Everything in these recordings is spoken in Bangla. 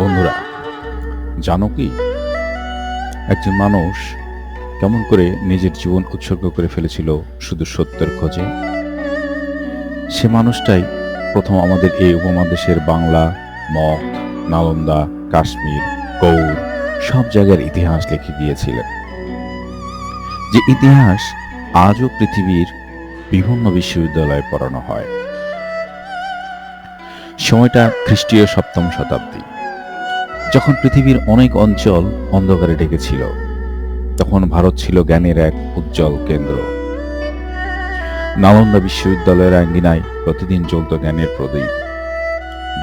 বন্ধুরা, জানো কি? একজন মানুষ কেমন করে নিজের জীবন উৎসর্গ করে ফেলেছিল শুধু সত্যের খোঁজে? সে মানুষটাই প্রথম আমাদের এই উপমহাদেশের বাংলা, মগ, নালন্দা, কাশ্মীর গৌর সব জায়গার ইতিহাস লিখে গিয়েছিলেন যে ইতিহাস আজও পৃথিবীর বিভিন্ন বিশ্ববিদ্যালয়ে পড়ানো হয়। সময়টা খ্রিস্টীয় সপ্তম শতাব্দী। যখন পৃথিবীর অনেক অঞ্চল অন্ধকারে ডেকেছিল, তখন ভারত ছিল জ্ঞানের এক উজ্জ্বল কেন্দ্র। নালন্দা বিশ্ববিদ্যালয়ের আঙ্গিনায় প্রতিদিন জ্বলত জ্ঞানের প্রদীপ।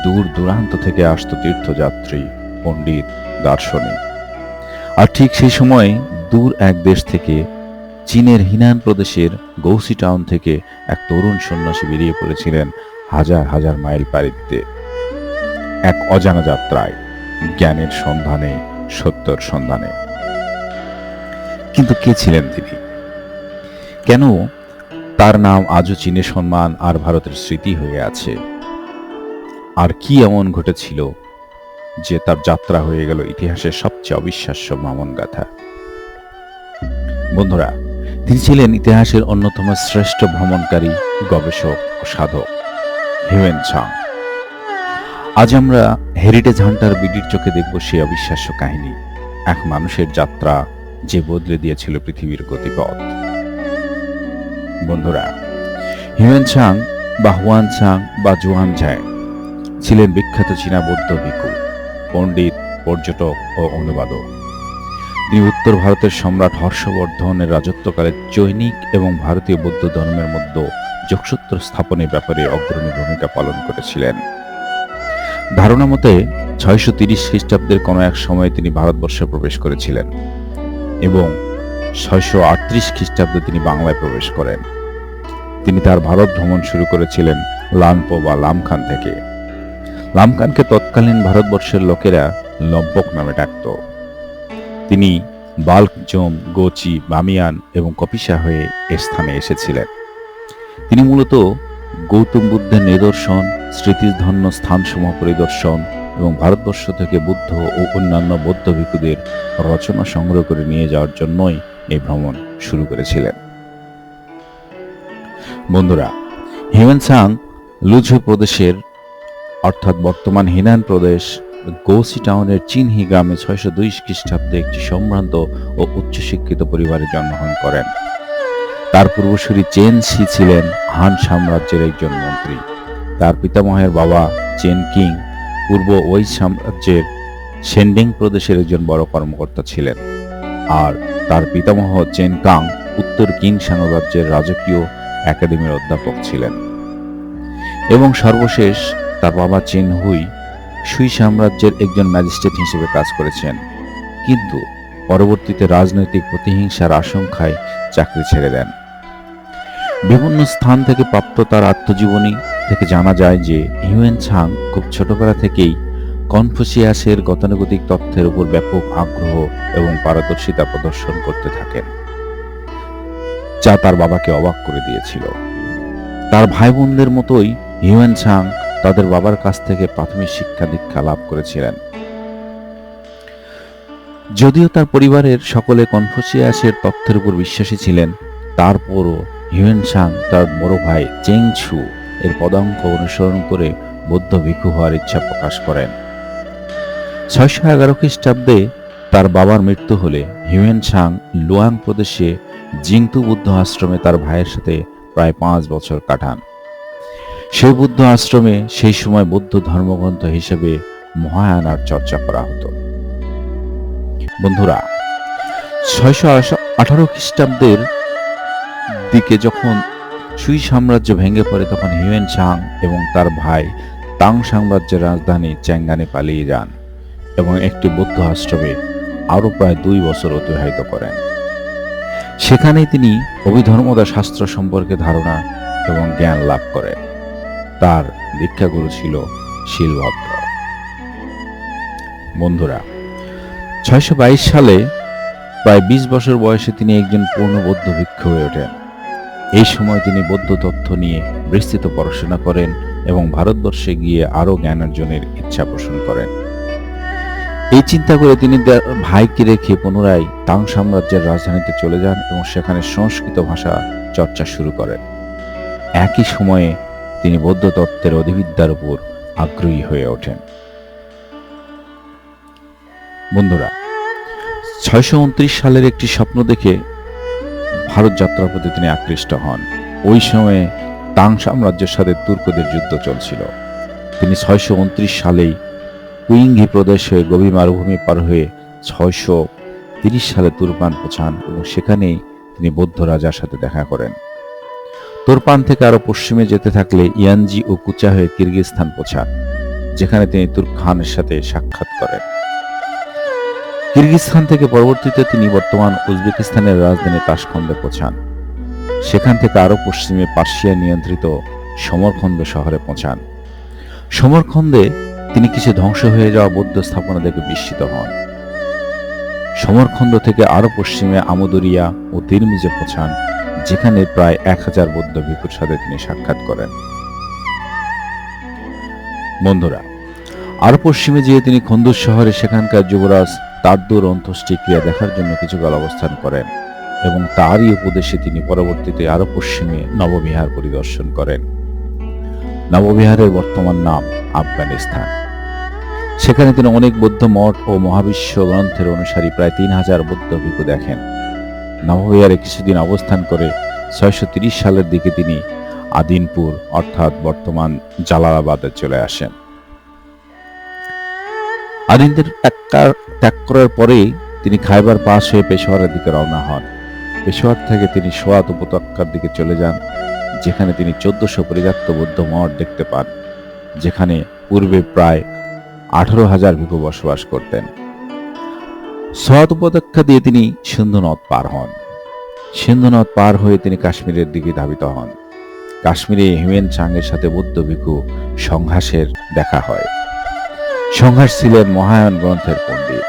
দূর দূরান্ত থেকে আসত তীর্থযাত্রী, পণ্ডিত, দার্শনিক। আর ঠিক সেই সময় দূর এক দেশ থেকে চীনের হিনান প্রদেশের গৌসি টাউন থেকে এক তরুণ সন্ন্যাসী বেরিয়ে পড়েছিলেন হাজার হাজার মাইল পাড়ি এক অজানা যাত্রায়। জ্ঞানের সন্ধানে, সত্যর সন্ধানে। কিন্তু কে ছিলেন তিনি? কেন তার নাম আজও চীনের সম্মান আর ভারতের স্মৃতি হয়ে আছে? আর কি এমন ঘটেছিল যে তার যাত্রা হয়ে গেল ইতিহাসের সবচেয়ে অবিশ্বাস্য মামন গাথা? বন্ধুরা, তিনি ছিলেন ইতিহাসের অন্যতম শ্রেষ্ঠ ভ্রমণকারী, গবেষক ও সাধক, হিউয়েন চাং। আজ আমরা হেরিটেজ হান্টার বিডির চোখে দেখব সেই অবিশ্বাস্য কাহিনী। এক মানুষের যাত্রা যে বদলে দিয়েছিল পৃথিবীর গতিপথ। বন্ধুরা হিউয়েন চাং বা হুয়ান চাং বা জুয়ান ঝায় ছিলেন বিখ্যাত চীনা বৌদ্ধ ভিক্ষু, পণ্ডিত, পর্যটক ও অনুবাদক। তিনি উত্তর ভারতের সম্রাট হর্ষবর্ধনের রাজত্বকালে চৈনিক এবং ভারতীয় বৌদ্ধ ধর্মের মধ্যে যোগসূত্র স্থাপনের ব্যাপারে অগ্রণী ভূমিকা পালন করেছিলেন। ধারণা মতে ছয়শো তিরিশ খ্রিস্টাব্দের কোনো এক সময়ে তিনি ভারতবর্ষে প্রবেশ করেছিলেন এবং ছয়শো আটত্রিশ খ্রিস্টাব্দে তিনি বাংলায় প্রবেশ করেন। তিনি তার ভারত ভ্রমণ শুরু করেছিলেন লানপো বা লামখান থেকে। লামখানকে তৎকালীন ভারতবর্ষের লোকেরা লম্পক নামে ডাকত। তিনি বাল্কজোম, গোচি, বামিয়ান এবং কপিসা হয়ে এ স্থানে এসেছিলেন। তিনি মূলত গৌতম বুদ্ধের নিদর্শন স্মৃতিধন্য স্থানসমূহ পরিদর্শন এবং ভারতবর্ষ থেকে বুদ্ধ ও অন্যান্য বৌদ্ধ ভিক্ষুদের রচনা সংগ্রহ করে নিয়ে যাওয়ার জন্যই এই ভ্রমণ শুরু করেছিলেন। বন্ধুরা হিউয়েন সাং লুঝু প্রদেশের অর্থাৎ বর্তমান হিনান প্রদেশ গৌসি টাউনের চিনহি গ্রামে ছয়শো দুই খ্রিস্টাব্দে একটি সম্ভ্রান্ত ও উচ্চশিক্ষিত পরিবারে জন্মগ্রহণ করেন। তার পূর্বসূরি চেন সি ছিলেন হান সাম্রাজ্যের একজন মন্ত্রী। তার পিতামহের বাবা চেন কিং, পূর্ব ওই সাম্রাজ্যের সেন্ডিং প্রদেশের একজন বড় কর্মকর্তা ছিলেন। আর তার পিতামহ চেন কাং উত্তর কিং সাম্রাজ্যের রাজকীয় একাডেমির অধ্যাপক ছিলেন। এবং সর্বশেষ তার বাবা চেন হুই সুই সাম্রাজ্যের একজন ম্যাজিস্ট্রেট হিসেবে কাজ করেছেন। কিন্তু পরবর্তীতে রাজনৈতিক প্রতিহিংসার আশঙ্কায় চাকরি ছেড়ে দেন। বিভিন্ন স্থান থেকে প্রাপ্ত তার আত্মজীবনী থেকে জানা যায় যে হিউয়েন ছাং খুব ছোটবেলা থেকেই কনফুসিয়াসের গতানুগতিক তথ্যের উপর ব্যাপক আগ্রহ এবং পারদর্শিতা প্রদর্শন করতে থাকেন, যা তার বাবাকে অবাক করে দিয়েছিল। তার ভাই বোনদের মতোই হিউয়েন ছাং তাদের বাবার কাছ থেকে প্রাথমিক শিক্ষা দীক্ষা লাভ করেছিলেন। যদিও তার পরিবারের সকলে কনফুসিয়াসের তথ্যের উপর বিশ্বাসী ছিলেন, তারপরও হিউয়েন সাং তার বড় ভাই চেং ছু এর পদাঙ্ক অনুসরণ করে বৌদ্ধ ভিক্ষু হওয়ার ইচ্ছা প্রকাশ করেন। ছয়শো এগারো খ্রিস্টাব্দে তার বাবার মৃত্যু হলে হিউয়েন সাং লুয়াং প্রদেশে জিংতু বুদ্ধ আশ্রমে তার ভাইয়ের সাথে প্রায় পাঁচ বছর কাটান। সেই বুদ্ধ আশ্রমে সেই সময় বৌদ্ধ ধর্মগ্রন্থ হিসেবে মহায়ানার চর্চা করা হতো। বন্ধুরা, ছয়শো আঠারো খ্রিস্টাব্দের দিকে যখন সুই সাম্রাজ্য ভেঙে পড়ে তখন হিউয়েন চাং এবং তার ভাই তাং সাম্রাজ্যের রাজধানী চ্যাঙ্গানে পালিয়ে যান এবং একটি বৌদ্ধ আশ্রমে আরও প্রায় দুই বছর অতিবাহিত করেন। সেখানেই তিনি অভিধর্মদা শাস্ত্র সম্পর্কে ধারণা এবং জ্ঞান লাভ করেন। তার দীক্ষাগুরু ছিল শিলভদ্র। বন্ধুরা, ছয়শো বাইশ সালে, প্রায় বিশ বছর বয়সে তিনি একজন পূর্ণ বৌদ্ধ ভিক্ষু হয়ে ওঠেন। এই সময় তিনি বৌদ্ধ তথ্য নিয়ে বিস্তৃত পড়াশোনা করেন এবং ভারতবর্ষে গিয়ে আরও জ্ঞান অর্জনের ইচ্ছা পোষণ করেন। এই চিন্তা করে তিনি ভাইকে রেখে পুনরায় তাং সাম্রাজ্যের রাজধানীতে চলে যান এবং সেখানে সংস্কৃত ভাষা চর্চা শুরু করেন। একই সময়ে তিনি বৌদ্ধ তত্ত্বের অধিবিদ্যার উপর আগ্রহী হয়ে ওঠেন। বন্ধুরা, ছয়শো উনত্রিশ সালের একটি স্বপ্ন দেখে ভারত যাত্রার প্রতি তিনি আকৃষ্ট হন। ওই সময়ে তাং সাম্রাজ্যের সাথে তুর্কদের যুদ্ধ চলছিল। তিনি ছয়শো উনত্রিশ সালেই কুইঙ্গি প্রদেশ গভীর মারুভূমি পার হয়ে ছয়শো তিরিশ সালে তুরপান পৌঁছান এবং সেখানেই তিনি বৌদ্ধ রাজার সাথে দেখা করেন। তুরপান থেকে আরও পশ্চিমে যেতে থাকলে ইয়ানজি ও কুচা হয়ে কিরগিজস্তান পৌঁছান, যেখানে তিনি তুর্ক খানের সাথে সাক্ষাৎ করেন। কিরগিজস্তান থেকে পরবর্তীতে তিনি বর্তমান উজবেকিস্তানের রাজধানী তাসখন্দে পৌঁছান। সেখান থেকে আরও পশ্চিমে পার্সিয়া নিয়ন্ত্রিত সমরখন্দ শহরে পৌঁছান। সমরখন্দে তিনি কিছু ধ্বংস হয়ে যাওয়া বৌদ্ধ স্থাপনা দেখে বিস্মিত হন। সমরখন্দ থেকে আরও পশ্চিমে আমদরিয়া ও তিরমিজে পৌঁছান, যেখানে প্রায় এক হাজার বৌদ্ধ ভিক্ষুর সাথে তিনি সাক্ষাৎ করেন। বন্ধুরা আরও পশ্চিমে যেয়ে তিনি খন্দুর শহরে সেখানকার যুবরাজ তাদ্দুর অন্ত্যেষ্টিক্রিয়া দেখার জন্য কিছুকাল অবস্থান করেন এবং তারই উপদেশে তিনি পরবর্তীতে আরও পশ্চিমে নববিহার পরিদর্শন করেন। নববিহারের বর্তমান নাম আফগানিস্তান। সেখানে তিনি অনেক বৌদ্ধ মঠ ও মহাবিশ্ব গ্রন্থের অনুসারী প্রায় তিন হাজার বৌদ্ধ ভিক্ষু দেখেন। নববিহারে কিছুদিন অবস্থান করে ছয়শো সালের দিকে তিনি আদিনপুর অর্থাৎ বর্তমান জালালাবাদে চলে আসেন। আদিনদের ত্যাগ করার পরেই তিনি খাইবার পাস হয়ে পেশোয়ারের দিকে রওনা হন। পেশোয়ার থেকে তিনি সোয়াত উপত্যকার দিকে চলে যান, যেখানে তিনি চোদ্দশো পরিত্যক্ত বৌদ্ধ মঠ দেখতে পান, যেখানে পূর্বে প্রায় আঠারো হাজার ভিক্ষু বসবাস করতেন। সোয়াত উপত্যকা দিয়ে তিনি সিন্ধু নদ পার হন। সিন্ধু নদ পার হয়ে তিনি কাশ্মীরের দিকে ধাবিত হন। কাশ্মীরে হিউয়েন চাংয়ের সাথে বৌদ্ধ ভিক্ষু সংঘাসের দেখা হয়। সংঘাস ছিলেন মহায়ন গ্রন্থের পণ্ডিত।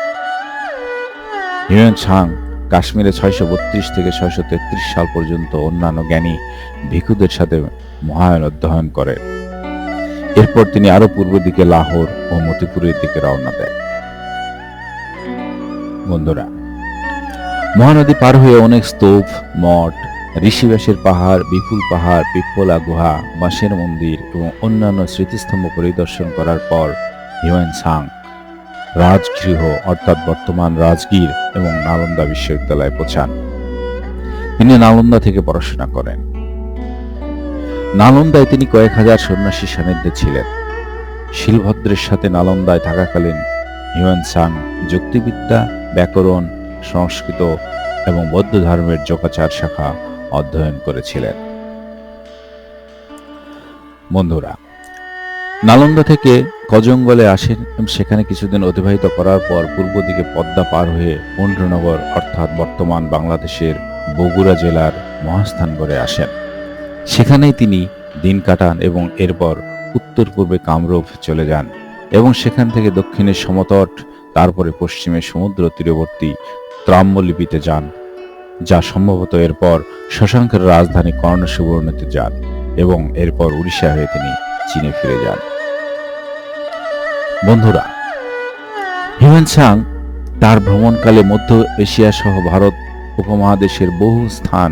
হিউয়েন ছাং কাশ্মীরে ছয়শো বত্রিশ থেকে ছয়শো তেত্রিশ সাল পর্যন্ত অন্যান্য জ্ঞানী ভিক্ষুদের সাথে মহায়ন অধ্যয়ন করেন এরপর তিনি আরও পূর্ব দিকে লাহোর ও মতিপুরের দিকে রওনা দেন। বন্ধুরা, মহানদী পার হয়ে অনেক স্তূপ, মঠ ঋষিবাসের পাহাড়, বিপুল পাহাড় পিপ্পলা গুহা বাঁশের মন্দির এবং অন্যান্য স্মৃতিস্তম্ভ পরিদর্শন করার পর হিউয়েন সাং রাজগৃহ, অর্থাৎ বর্তমান রাজগীর এবং নালন্দা বিশ্ববিদ্যালয়ে পৌঁছান। তিনি নালন্দা থেকে পড়াশোনা করেন। নালন্দায় তিনি কয়েক হাজার সন্ন্যাসী সান্নিধ্যে ছিলেন। শিলভদ্রের সাথে নালন্দায় থাকাকালীন হিউয়েন সাং যুক্তিবিদ্যা, ব্যাকরণ, সংস্কৃত এবং বৌদ্ধ ধর্মের যোগাচার শাখা অধ্যয়ন করেছিলেন। বন্ধুরা নালন্দা থেকে কজঙ্গলে আসেন এবং সেখানে কিছুদিন অতিবাহিত করার পর পূর্ব দিকে পদ্মা পার হয়ে পণ্ডনগর অর্থাৎ বর্তমান বাংলাদেশের বগুড়া জেলার মহাস্থানগড়ে আসেন। সেখানেই তিনি দিন কাটান এবং এরপর উত্তর পূর্বে কামরূপ চলে যান এবং সেখান থেকে দক্ষিণে সমতট, তারপরে পশ্চিমে সমুদ্র তীরবর্তী ত্রাম্যলিপিতে যান, যা সম্ভবত এরপর শশাঙ্কের রাজধানী কর্ণ সুবর্ণতে যান এবং এরপর উড়িষ্যা হয়ে তিনি চীনে ফিরে যান। বন্ধুরা, হিউয়েন সাং তার ভ্রমণকালে মধ্য এশিয়া সহ ভারত উপমহাদেশের বহু স্থান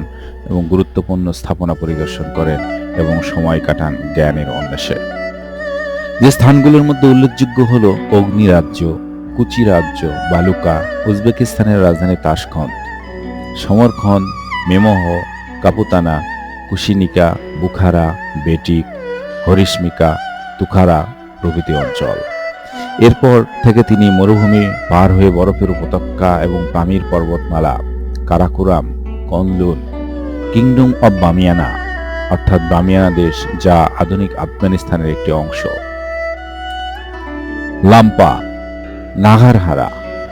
এবং গুরুত্বপূর্ণ স্থাপনা পরিদর্শন করেন এবং সময় কাটান জ্ঞানের অন্বেষে। যে স্থানগুলোর মধ্যে উল্লেখযোগ্য হল অগ্নি রাজ্য, কুচি রাজ্য, বালুকা, উজবেকিস্তানের রাজধানী তাসখন্দ সমরখন্দ, মেমহ, কাপুতানা, কুশিনিকা, বুখারা, বেটিক হরিশমিকা তুখারা প্রভৃতি অঞ্চল। এরপর থেকে তিনি মরুভূমি পার হয়ে বরফের উপত্যকা এবং পামির পর্বতমালা, কারাকুরাম কনলুন কিংডম অব বামিয়ানা, অর্থাৎ বামিয়ানা দেশ যা আধুনিক আফগানিস্তানের একটি অংশ। লাম্পা, নাগারহারা,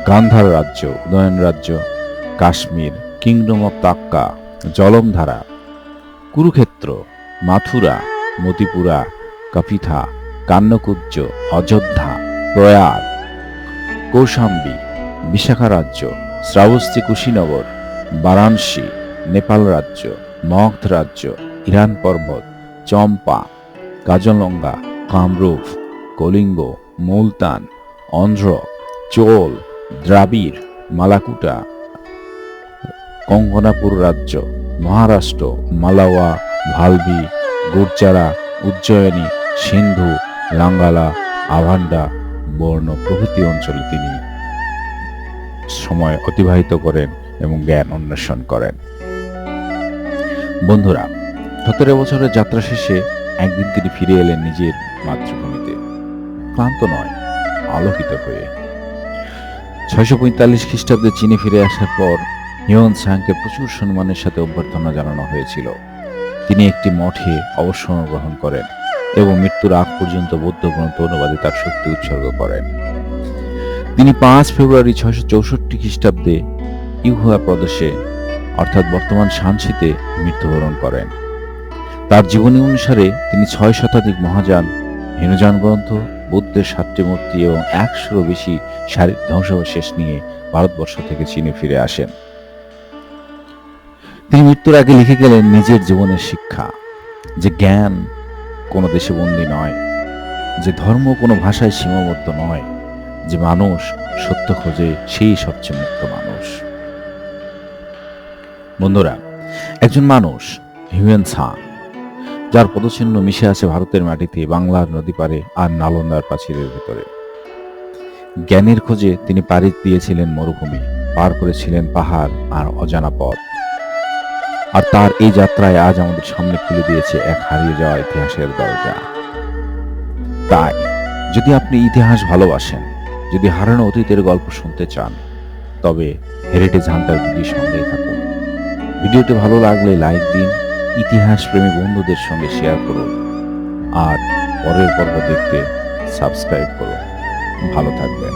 গান্ধার রাজ্য, উদয়ন রাজ্য, কাশ্মীর, কিংডম অব তাক্কা, জলমধারা, কুরুক্ষেত্র, মাথুরা মতিপুরা, কাপিথা কান্নকুব্জ অযোধ্যা, প্রয়াগ, কৌশাম্বী বিশাখা রাজ্য শ্রাবস্তি কুশীনগর, বারাণসী, নেপাল রাজ্য, মগধ রাজ্য, ইরান পর্বত, চম্পা, কাজলঙ্গা, কামরূপ, কলিঙ্গ, মুলতান, অন্ধ্র, চোল, দ্রাবিড়, মালাকুটা কঙ্গনাপুর রাজ্য, মহারাষ্ট্র, মালাওয়া, ভালভি গুরজারা উজ্জয়িনী, সিন্ধু, লাঙ্গালা, আভান্ডা, বর্ণ প্রভৃতি অঞ্চলে তিনি সময় অতিবাহিত করেন এবং জ্ঞান অন্বেষণ করেন। বন্ধুরা সতেরো বছরের যাত্রা শেষে একদিন তিনি ফিরে এলেন নিজের মাতৃভূমিতে। ক্লান্ত নয়, আলোকিত হয়ে। ছয়শো পঁয়তাল্লিশ খ্রিস্টাব্দে চীনে ফিরে আসার পর হিয়ন সাংকে প্রচুর সম্মানের সাথে অভ্যর্থনা জানানো হয়েছিল। তিনি একটি মঠে অবসর গ্রহণ করেন এবং মৃত্যুর আগ পর্যন্ত বৌদ্ধ গ্রন্থ অনুবাদে তার শক্তি উৎসর্গ করেন। তিনি পাঁচ ফেব্রুয়ারি ছয়শো চৌষট্টি খ্রিস্টাব্দে ইউহুয়া প্রদেশে, অর্থাৎ বর্তমান সানসিতে, মৃত্যুবরণ করেন। তার জীবনী অনুসারে তিনি ছয় শতাধিক মহাযান, হিনুযান গ্রন্থ, বুদ্ধের সাতটি মূর্তি এবং একশোরও বেশি শারীরিক ধ্বংসাবশেষ নিয়ে ভারতবর্ষ থেকে চীনে ফিরে আসেন। তিনি মৃত্যুর আগে লিখে গেলেন নিজের জীবনের শিক্ষা, যে জ্ঞান কোনো দেশে বন্দী নয়, যে ধর্ম কোনো ভাষায় সীমাবদ্ধ নয়, যে মানুষ সত্য খোঁজে সেই সবচেয়ে মুক্ত মানুষ। বন্ধুরা, একজন মানুষ, হিউয়েন সাং, যার পদচিহ্ন মিশে আছে ভারতের মাটিতে, বাংলার নদী পারে আর নালন্দার প্রাচীরের ভেতরে। জ্ঞানের খোঁজে তিনি পাড়ি দিয়েছিলেন মরুভূমি, পার করেছিলেন পাহাড় আর অজানা পথ। আর তার এই যাত্রায় আজ আমাদের সামনে খুলে দিয়েছে এক হারিয়ে যাওয়া ইতিহাসের দরজা। তাই, যদি আপনি ইতিহাস ভালোবাসেন, যদি হারানো অতীতের গল্প শুনতে চান, তবে হেরিটেজ হান্টার ভিডিও সঙ্গেই থাকুন। ভিডিওটি ভালো লাগলে লাইক দিন ইতিহাস প্রেমী বন্ধুদের সঙ্গে শেয়ার করুন, আর পরের পর্ব দেখতে সাবস্ক্রাইব করুন। ভালো থাকবেন।